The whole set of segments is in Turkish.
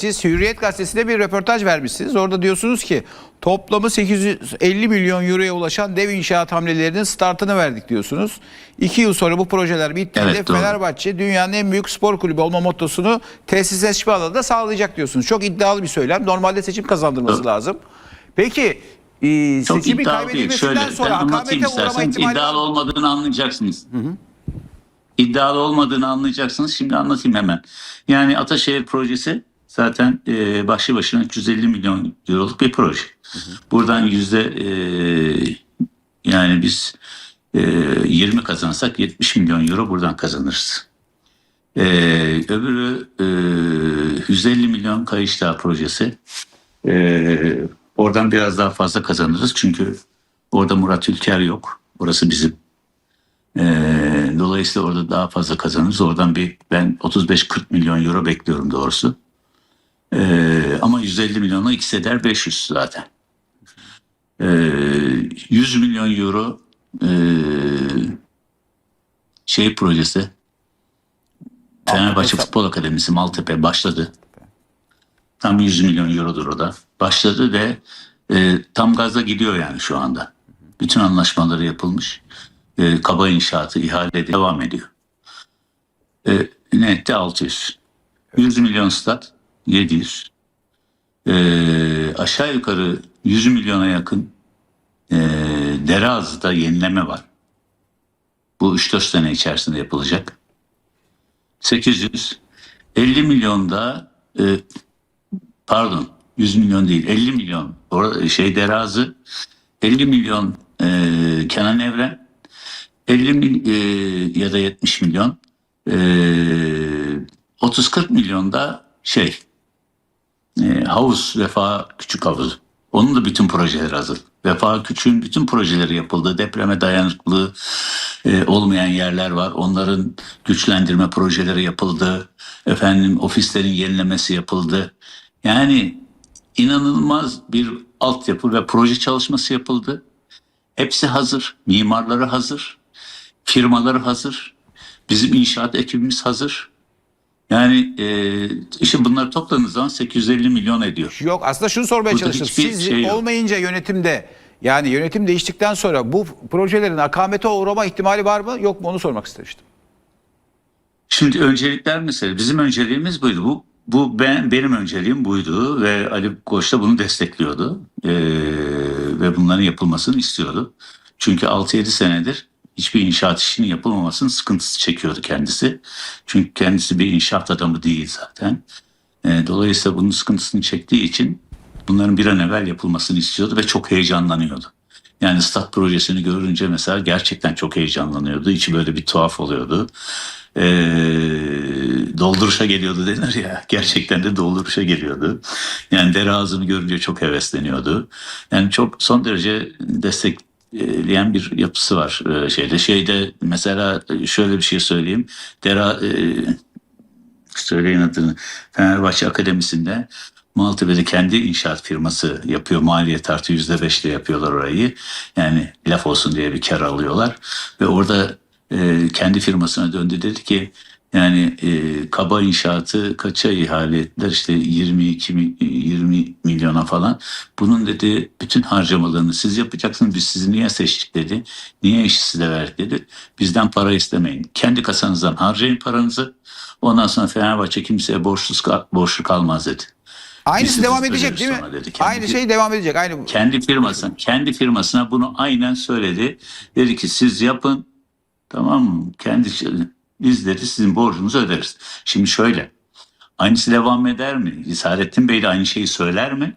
siz Hürriyet Gazetesi'nde bir röportaj vermişsiniz. Orada diyorsunuz ki toplamı 850 milyon euroya ulaşan dev inşaat hamlelerinin startını verdik diyorsunuz. İki yıl sonra bu projeler bittiğinde Evet, doğru. Fenerbahçe dünyanın en büyük spor kulübü olma mottosunu tesisleşme alanında sağlayacak diyorsunuz. Çok iddialı bir söylem. Normalde seçim kazandırması Çok- lazım. Peki e, Çok değil. kaybedilmesinden Şöyle sonra hakamete uğrama ihtimali İddialı olmadığını anlayacaksınız. İddialı olmadığını anlayacaksınız. Şimdi anlatayım hemen. Yani Ataşehir projesi zaten e, başlı başına 350 milyon euroluk bir proje. Buradan yüzde e, yani biz e, 20 kazansak 70 milyon euro buradan kazanırız. E, öbürü e, 150 milyon Kayışdağ projesi. E, oradan biraz daha fazla kazanırız çünkü orada Murat Ülker yok. Orası bizim. E, dolayısıyla orada daha fazla kazanırız. Oradan bir ben 35-40 milyon euro bekliyorum doğrusu. E, ama 150 milyona ikisi eder 500 zaten. E, 100 milyon euro e, şey projesi Fenerbahçe Futbol Akademisi Maltepe başladı. Tam 100 milyon eurodur o da. Başladı ve e, tam gazda gidiyor yani şu anda. Bütün anlaşmaları yapılmış. E, kaba inşaatı, ihale de devam ediyor. E, ne etti? 600. 100 milyon stat 700. E, aşağı yukarı 100 milyona yakın e, Dereazı'da yenileme var. Bu 3-4 sene içerisinde yapılacak. 800. 50 milyonda e, pardon 100 milyon değil 50 milyon şey Derazı 50 milyon e, Kenan Evren 50 mil, e, ya da 70 milyon e, 30-40 milyon da şey e, havuz Vefa Küçük Havuzu. Onun da bütün projeleri hazır. Vefa Küçük'ün bütün projeleri yapıldı. Depreme dayanıklı e, olmayan yerler var. Onların güçlendirme projeleri yapıldı. Efendim ofislerin yenilemesi yapıldı. Yani inanılmaz bir altyapı ve proje çalışması yapıldı. Hepsi hazır. Mimarları hazır. Firmaları hazır. Bizim inşaat ekibimiz hazır. Yani e, işte bunları topladığınız zaman 850 milyon ediyor. Yok aslında şunu sormaya Burada çalıştım. Siz şey yok. olmayınca yönetimde yani yönetim değiştikten sonra bu projelerin akamete uğrama ihtimali var mı yok mu onu sormak istemiştim. Şimdi öncelikler mesela bizim önceliğimiz buydu. Bu bu ben benim önceliğim buydu ve Ali Koç da bunu destekliyordu Ee, ve bunların yapılmasını istiyordu. Çünkü 6-7 senedir hiçbir inşaat işinin yapılmamasının sıkıntısı çekiyordu kendisi. Çünkü kendisi bir inşaat adamı değil zaten. Ee, dolayısıyla bunun sıkıntısını çektiği için bunların bir an evvel yapılmasını istiyordu ve çok heyecanlanıyordu. Yani stat projesini görünce mesela gerçekten çok heyecanlanıyordu. İçi böyle bir tuhaf oluyordu. Ee, dolduruşa geliyordu denir ya. Gerçekten de dolduruşa geliyordu. Yani dere ağzını görünce çok hevesleniyordu. Yani çok son derece destekleyen bir yapısı var e, şeyde. Şeyde mesela şöyle bir şey söyleyeyim. Dera, e, söyleyin adını. Fenerbahçe Akademisi'nde Maltepe'de kendi inşaat firması yapıyor. Maliyet artı yüzde beşle yapıyorlar orayı. Yani laf olsun diye bir kar alıyorlar. Ve orada e, kendi firmasına döndü dedi ki yani e, kaba inşaatı kaça ihale ettiler işte 22 mi- 20 milyona falan. Bunun dedi bütün harcamalarını siz yapacaksınız biz sizi niye seçtik dedi. Niye işi size verdik dedi. Bizden para istemeyin. Kendi kasanızdan harcayın paranızı. Ondan sonra Fenerbahçe kimseye borçsuz borçlu kalmaz dedi. Aynısı Biz devam edecek değil mi? dedi. Kendi Aynı şey devam edecek. Aynı kendi firmasına, kendi firmasına bunu aynen söyledi. Dedi ki siz yapın. Tamam mı? Kendi şey- biz dedi sizin borcunuzu öderiz. Şimdi şöyle. Aynısı devam eder mi? Saadettin Bey de aynı şeyi söyler mi?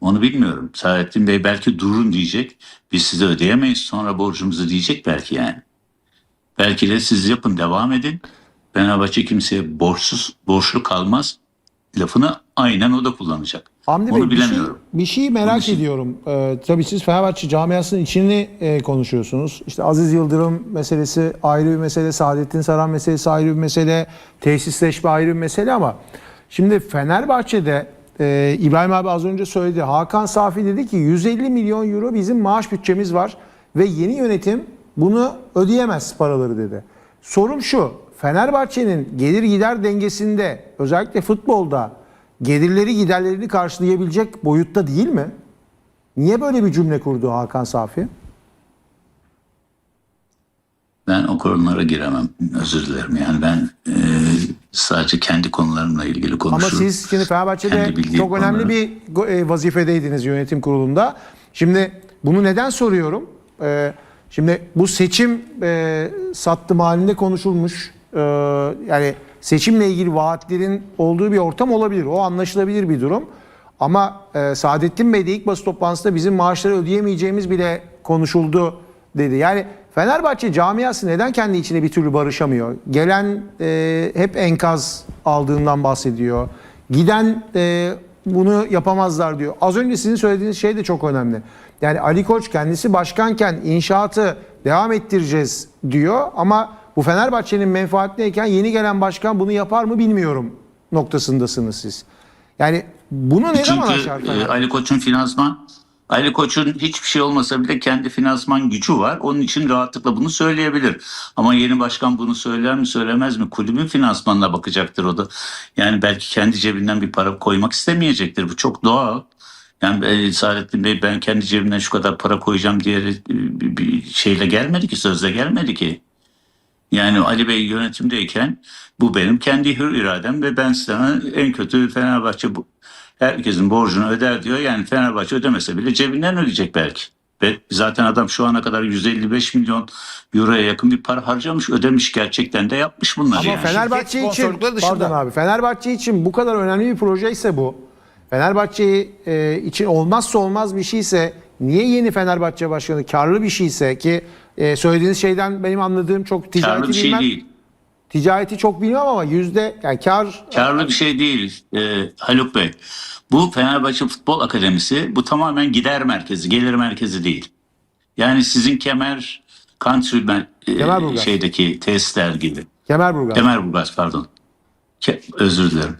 Onu bilmiyorum. Saadettin Bey belki durun diyecek. Biz size ödeyemeyiz sonra borcumuzu diyecek belki yani. Belki de siz yapın devam edin. Fenerbahçe kimseye borçsuz, borçlu kalmaz. Lafını aynen o da kullanacak. Hamdi Onu Bey bir şey, bilemiyorum. bir şeyi merak Onun için- ediyorum. Ee, tabii siz Fenerbahçe camiasının içini e, konuşuyorsunuz. İşte Aziz Yıldırım meselesi ayrı bir mesele, Saadettin Saran meselesi ayrı bir mesele, tesisleşme ayrı bir mesele ama şimdi Fenerbahçe'de e, İbrahim abi az önce söyledi. Hakan Safi dedi ki 150 milyon euro bizim maaş bütçemiz var ve yeni yönetim bunu ödeyemez paraları dedi. Sorum şu. Fenerbahçe'nin gelir gider dengesinde özellikle futbolda gelirleri giderlerini karşılayabilecek boyutta değil mi? Niye böyle bir cümle kurdu Hakan Safi? Ben o konulara giremem. Özür dilerim. Yani ben e, sadece kendi konularımla ilgili Ama konuşurum. siz şimdi Fenerbahçe'de çok önemli konuları. bir e, vazifedeydiniz yönetim kurulunda. Şimdi bunu neden soruyorum? Ee, şimdi bu seçim e, sattım halinde konuşulmuş. Ee, yani seçimle ilgili vaatlerin olduğu bir ortam olabilir. O anlaşılabilir bir durum. Ama e, Saadettin Bey de ilk basın toplantısında bizim maaşları ödeyemeyeceğimiz bile konuşuldu dedi. Yani Fenerbahçe camiası neden kendi içine bir türlü barışamıyor? Gelen e, hep enkaz aldığından bahsediyor. Giden e, bunu yapamazlar diyor. Az önce sizin söylediğiniz şey de çok önemli. Yani Ali Koç kendisi başkanken inşaatı devam ettireceğiz diyor ama bu Fenerbahçe'nin menfaatindeyken yeni gelen başkan bunu yapar mı bilmiyorum noktasındasınız siz. Yani bunu ne zaman Çünkü aşar e, Fenerbahçe? Ali Koç'un finansman Ali Koç'un hiçbir şey olmasa bile kendi finansman gücü var. Onun için rahatlıkla bunu söyleyebilir. Ama yeni başkan bunu söyler mi söylemez mi? Kulübün finansmanına bakacaktır o da. Yani belki kendi cebinden bir para koymak istemeyecektir. Bu çok doğal. Yani e, Saadettin Bey ben kendi cebimden şu kadar para koyacağım diye e, bir şeyle gelmedi ki sözle gelmedi ki. Yani Ali Bey yönetimdeyken bu benim kendi hür iradem ve ben sana en kötü Fenerbahçe bu, herkesin borcunu öder diyor. Yani Fenerbahçe ödemese bile cebinden ödeyecek belki. Ve zaten adam şu ana kadar 155 milyon euroya yakın bir para harcamış, ödemiş gerçekten de yapmış bunları Ama yani. Fenerbahçe için pardon abi Fenerbahçe için bu kadar önemli bir proje ise bu. Fenerbahçe e, için olmazsa olmaz bir şeyse niye yeni Fenerbahçe başkanı karlı bir şeyse ki e, söylediğiniz şeyden benim anladığım çok ticareti Karlı bir şey bilmem. değil. Ticareti çok bilmem ama yüzde yani kar Karlı bir şey değil e, Haluk Bey. Bu Fenerbahçe Futbol Akademisi bu tamamen gider merkezi, gelir merkezi değil. Yani sizin kemer country e, şeydeki tesisler gibi. Kemerburgaz. Kemerburgaz pardon. Ke- özür dilerim.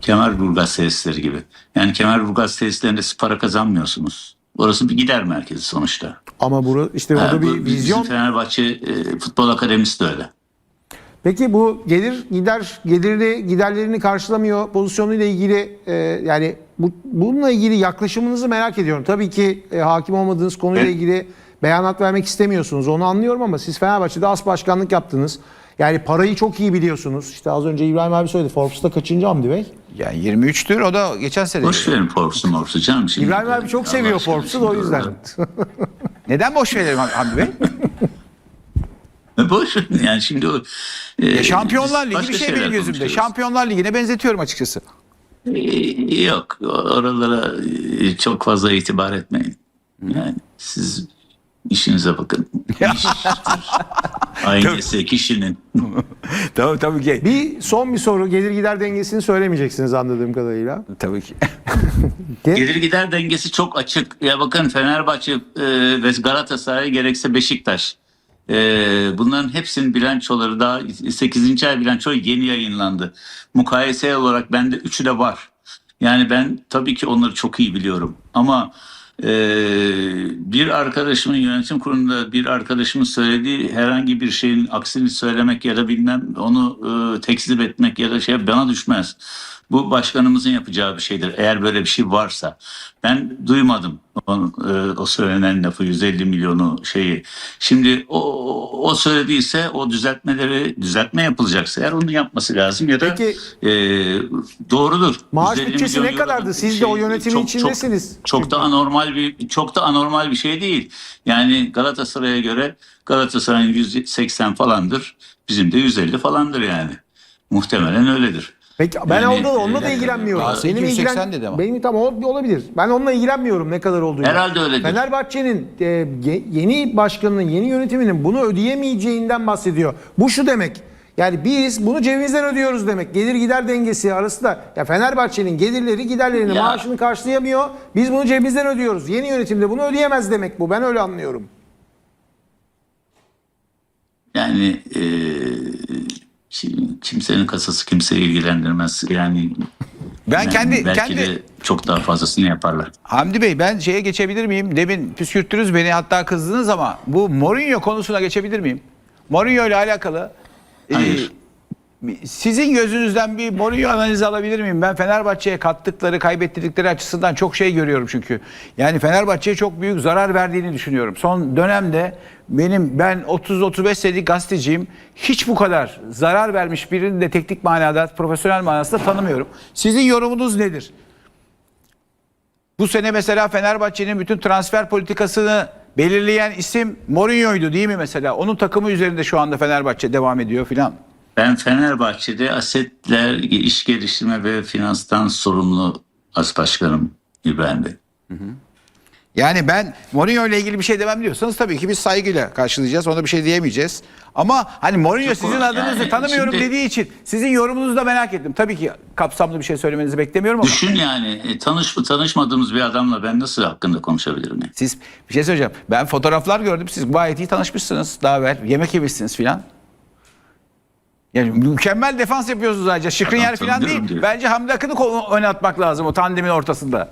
Kemerburgaz tesisleri gibi. Yani Kemerburgaz tesislerinde siz para kazanmıyorsunuz. Orası bir gider merkezi sonuçta. Ama burada işte orada bu bir bizim vizyon. Fenerbahçe e, Futbol Akademisi de öyle. Peki bu gelir gider gelirli giderlerini karşılamıyor pozisyonuyla ilgili e, yani bu, bununla ilgili yaklaşımınızı merak ediyorum. Tabii ki e, hakim olmadığınız konuyla Evet. ilgili beyanat vermek istemiyorsunuz. Onu anlıyorum ama siz Fenerbahçe'de as başkanlık yaptınız. Yani parayı çok iyi biliyorsunuz. İşte az önce İbrahim abi söyledi. Forbes'ta kaçıncı Hamdi Bey? Yani 23'tür o da geçen sene. Boş verin Forbes'u Forbes'u canım. Şimdi İbrahim abi çok Allah seviyor Forbes'u o yüzden. Neden boş verelim Ham- Hamdi Bey? Boş verin yani şimdi o... e, Ya Şampiyonlar Ligi başka bir şey benim gözümde. Şampiyonlar Ligi'ne benzetiyorum açıkçası. Ee, Yok oralara e, çok fazla itibar etmeyin. Yani siz işinize bakın. İştir. Ailesi kişinin. Tabii tabii ki. bir son bir soru. Gelir gider dengesini söylemeyeceksiniz anladığım kadarıyla. Tabii ki. Gelir gider dengesi çok açık. Ya bakın Fenerbahçe e, ve Galatasaray gerekse Beşiktaş. E, bunların hepsinin bilançoları daha 8. ay bilanço yeni yayınlandı. Mukayese olarak bende üçü de var. Yani ben tabii ki onları çok iyi biliyorum. Ama bir arkadaşımın yönetim kurulunda bir arkadaşımın söylediği herhangi bir şeyin aksini söylemek ya da bilmem onu e, tekzip etmek ya da şey bana düşmez. Bu başkanımızın yapacağı bir şeydir eğer böyle bir şey varsa. Ben duymadım o, e, o söylenen lafı 150 milyonu şeyi. Şimdi o, o söylediyse o düzeltmeleri düzeltme yapılacaksa eğer onu yapması lazım ya da Peki- e, doğrudur. Maaş 150 bütçesi ne kadardı? Siz de o yönetimin çok- çok- içindesiniz. Çok, da anormal bir çok da anormal bir şey değil. Yani Galatasaray'a göre Galatasaray'ın 180 falandır. Bizim de 150 falandır yani. Muhtemelen öyledir. Peki ben Yani, orada da onunla da e, ilgilenmiyorum. Galatasaray 280 dedi ama. Benim tam o- olabilir. Ben onunla ilgilenmiyorum ne kadar olduğunu. Herhalde öyledir. Fenerbahçe'nin e, ye- yeni başkanının, yeni yönetiminin bunu ödeyemeyeceğinden bahsediyor. Bu şu demek. Yani biz bunu cebimizden ödüyoruz demek. Gelir gider dengesi arasında ya Fenerbahçe'nin gelirleri giderlerini Ya. maaşını karşılayamıyor. Biz bunu cebimizden ödüyoruz. Yeni yönetimde bunu ödeyemez demek bu. Ben öyle anlıyorum. Yani e, kim- kimsenin kasası kimseyi ilgilendirmez. Yani Ben yani kendi belki kendi de çok daha fazlasını yaparlar. Hamdi Bey ben şeye geçebilir miyim? Demin püskürttünüz beni hatta kızdınız ama bu Mourinho konusuna geçebilir miyim? Mourinho ile alakalı e, Hayır. Sizin gözünüzden bir Mourinho analizi alabilir miyim? Ben Fenerbahçe'ye kattıkları, kaybettirdikleri açısından çok şey görüyorum çünkü. Yani Fenerbahçe'ye çok büyük zarar verdiğini düşünüyorum. Son dönemde benim ben 30-35 senelik gazeteciyim. Hiç bu kadar zarar vermiş birini de teknik manada, profesyonel manasında tanımıyorum. Sizin yorumunuz nedir? Bu sene mesela Fenerbahçe'nin bütün transfer politikasını belirleyen isim Mourinho'ydu değil mi mesela? Onun takımı üzerinde şu anda Fenerbahçe devam ediyor filan. Ben Fenerbahçe'de asetler, iş geliştirme ve finanstan sorumlu as başkanım İbrahim Bey. Yani ben Mourinho ile ilgili bir şey demem diyorsanız tabii ki biz saygıyla karşılayacağız. Ona bir şey diyemeyeceğiz. Ama hani Mourinho Çok sizin adınızı yani tanımıyorum şimdi- dediği için sizin yorumunuzu da merak ettim. Tabii ki kapsamlı bir şey söylemenizi beklemiyorum ama Düşün yani e, tanış tanışmadığımız bir adamla ben nasıl hakkında konuşabilirim? Yani? siz bir şey söyleyeceğim. Ben fotoğraflar gördüm. Siz gayet iyi tanışmışsınız daha evvel. Yemek yemişsiniz filan. Yani mükemmel defans yapıyorsunuz ayrıca. Adam filan tanımıyorum değil. diyor. Bence Hamdi Akın'ı ko- oynatmak lazım o tandemin ortasında.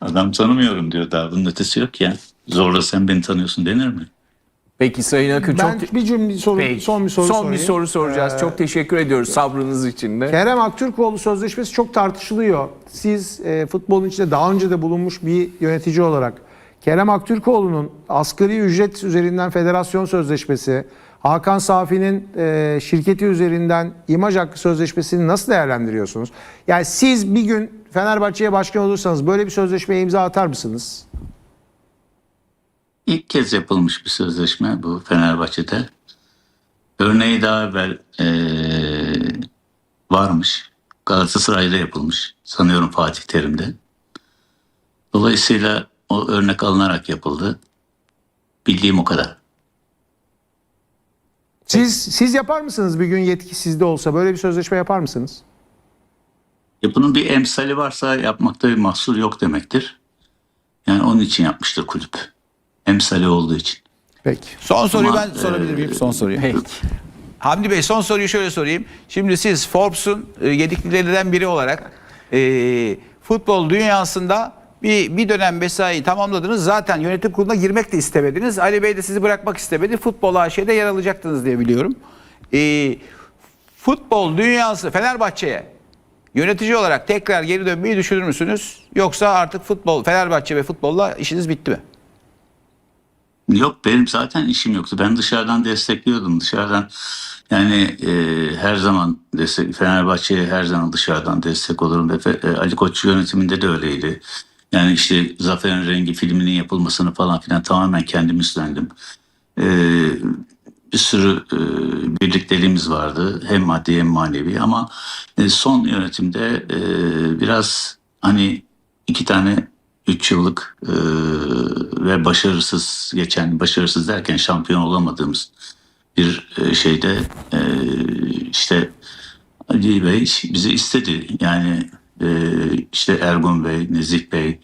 Adam tanımıyorum diyor daha bunun ötesi yok ya. Zorla sen beni tanıyorsun denir mi? Peki Sayın Akın Ben çok bir cümle soru, Peki. son bir soru Son sorayım. bir soru soracağız. Ee, çok teşekkür ediyoruz sabrınız için de. Kerem Aktürkoğlu sözleşmesi çok tartışılıyor. Siz e, futbolun içinde daha önce de bulunmuş bir yönetici olarak Kerem Aktürkoğlu'nun asgari ücret üzerinden federasyon sözleşmesi, Hakan Safi'nin e, şirketi üzerinden imaj hakkı sözleşmesini nasıl değerlendiriyorsunuz? Yani siz bir gün Fenerbahçe'ye başkan olursanız böyle bir sözleşmeye imza atar mısınız? İlk kez yapılmış bir sözleşme bu Fenerbahçe'de. Örneği daha evvel eee, varmış. Galatasaray'da yapılmış. Sanıyorum Fatih Terim'de. Dolayısıyla o örnek alınarak yapıldı. Bildiğim o kadar. Siz siz yapar mısınız bir gün yetki sizde olsa böyle bir sözleşme yapar mısınız? Ya bunun bir emsali varsa yapmakta bir mahsur yok demektir. Yani onun için yapmıştır kulüp. Emsali olduğu için. Peki. Son soruyu Ama, ben sorabilir miyim? Son soruyu. Peki. Hamdi Bey son soruyu şöyle sorayım. Şimdi siz Forbes'un e, yediklilerinden biri olarak e, futbol dünyasında bir, bir dönem mesai tamamladınız. Zaten yönetim kuruluna girmek de istemediniz. Ali Bey de sizi bırakmak istemedi. Futbol AŞ'de yer alacaktınız diye biliyorum. E, futbol dünyası Fenerbahçe'ye yönetici olarak tekrar geri dönmeyi düşünür müsünüz? Yoksa artık futbol Fenerbahçe ve futbolla işiniz bitti mi? Yok benim zaten işim yoktu. Ben dışarıdan destekliyordum. Dışarıdan yani e, her zaman destek Fenerbahçe'ye her zaman dışarıdan destek olurum. Ve e, Ali Koç yönetiminde de öyleydi. Yani işte Zafer'in Rengi filminin yapılmasını falan filan tamamen kendim üstlendim. E, bir sürü e, birlikteliğimiz vardı. Hem maddi hem manevi ama e, son yönetimde e, biraz hani iki tane 3 yıllık e, ve başarısız geçen başarısız derken şampiyon olamadığımız bir e, şeyde e, işte Ali Bey bizi istedi yani e, işte Ergun Bey, Nezih Bey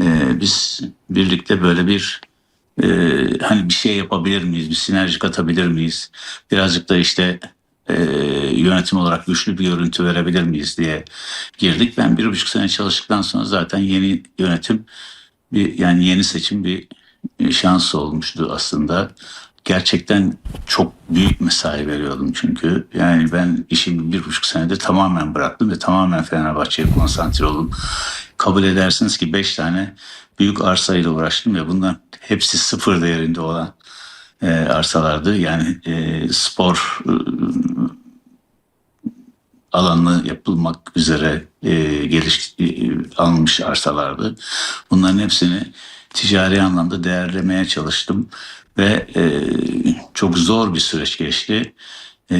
e, biz birlikte böyle bir e, hani bir şey yapabilir miyiz, bir sinerji katabilir miyiz? Birazcık da işte e, yönetim olarak güçlü bir görüntü verebilir miyiz diye girdik. Ben bir buçuk sene çalıştıktan sonra zaten yeni yönetim bir yani yeni seçim bir e, şans olmuştu aslında. Gerçekten çok büyük mesai veriyordum çünkü. Yani ben işimi bir buçuk senede tamamen bıraktım ve tamamen Fenerbahçe'ye konsantre oldum. Kabul edersiniz ki beş tane büyük arsayla uğraştım ve bundan hepsi sıfır değerinde olan e, arsalardı. Yani e, spor e, alanı yapılmak üzere e, geliş e, alınmış arsalardı. Bunların hepsini ticari anlamda değerlemeye çalıştım ve e, çok zor bir süreç geçti. E,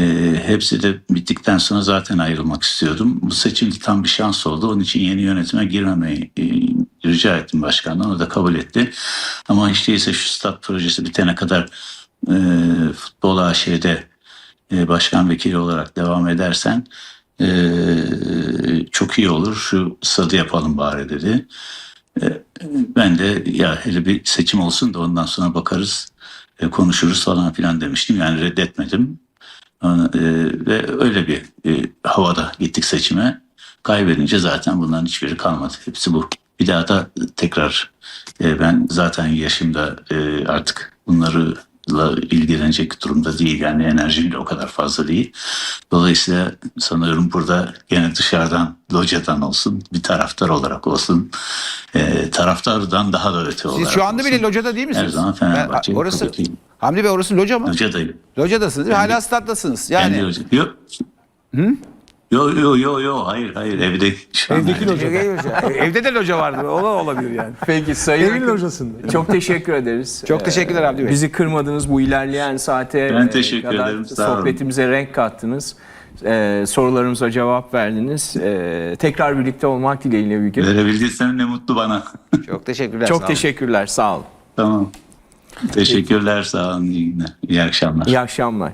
hepsi de bittikten sonra zaten ayrılmak istiyordum. Bu seçim tam bir şans oldu. Onun için yeni yönetime girmemeyi e, rica ettim başkandan. O da kabul etti. Ama hiç değilse şu stat projesi bitene kadar e, futbol AŞ'de e, başkan vekili olarak devam edersen e, çok iyi olur. Şu stadı yapalım bari dedi. E, ben de ya hele bir seçim olsun da ondan sonra bakarız e, konuşuruz falan filan demiştim. Yani reddetmedim. E, ve öyle bir e, havada gittik seçime. Kaybedince zaten bunların hiçbiri kalmadı. Hepsi bu. Bir daha da tekrar ben zaten yaşımda artık bunları ilgilenecek durumda değil. Yani enerjim de o kadar fazla değil. Dolayısıyla sanıyorum burada gene dışarıdan, locadan olsun, bir taraftar olarak olsun, e, taraftardan daha da öte olarak Siz şu anda olsun. bile locada değil misiniz? Her zaman Fenerbahçe'yi Ben- orası. Hamdi Bey orası loca mı? Locadayım. Locadasınız değil mi? Kendi- Hala stat'tasınız. Yani, Yani. yok. Yok yok yok yok hayır hayır evde şu an Evdeki evde. loca. Evde de loca vardı. O da olabilir yani. Peki Sayın Evin Akın, locasında. çok teşekkür ederiz. Çok teşekkürler Abdi Bey. Bizi kırmadınız bu ilerleyen saate Ben e, teşekkür kadar ederim, sağ olun. sohbetimize renk kattınız. E, sorularımıza cevap verdiniz. E, tekrar birlikte olmak dileğiyle bir gün. Verebildiysem ne mutlu bana. Çok teşekkürler. sağ Çok olun. teşekkürler. Sağ olun. tamam. Teşekkürler sağ olun. iyi günler. İyi akşamlar. İyi akşamlar.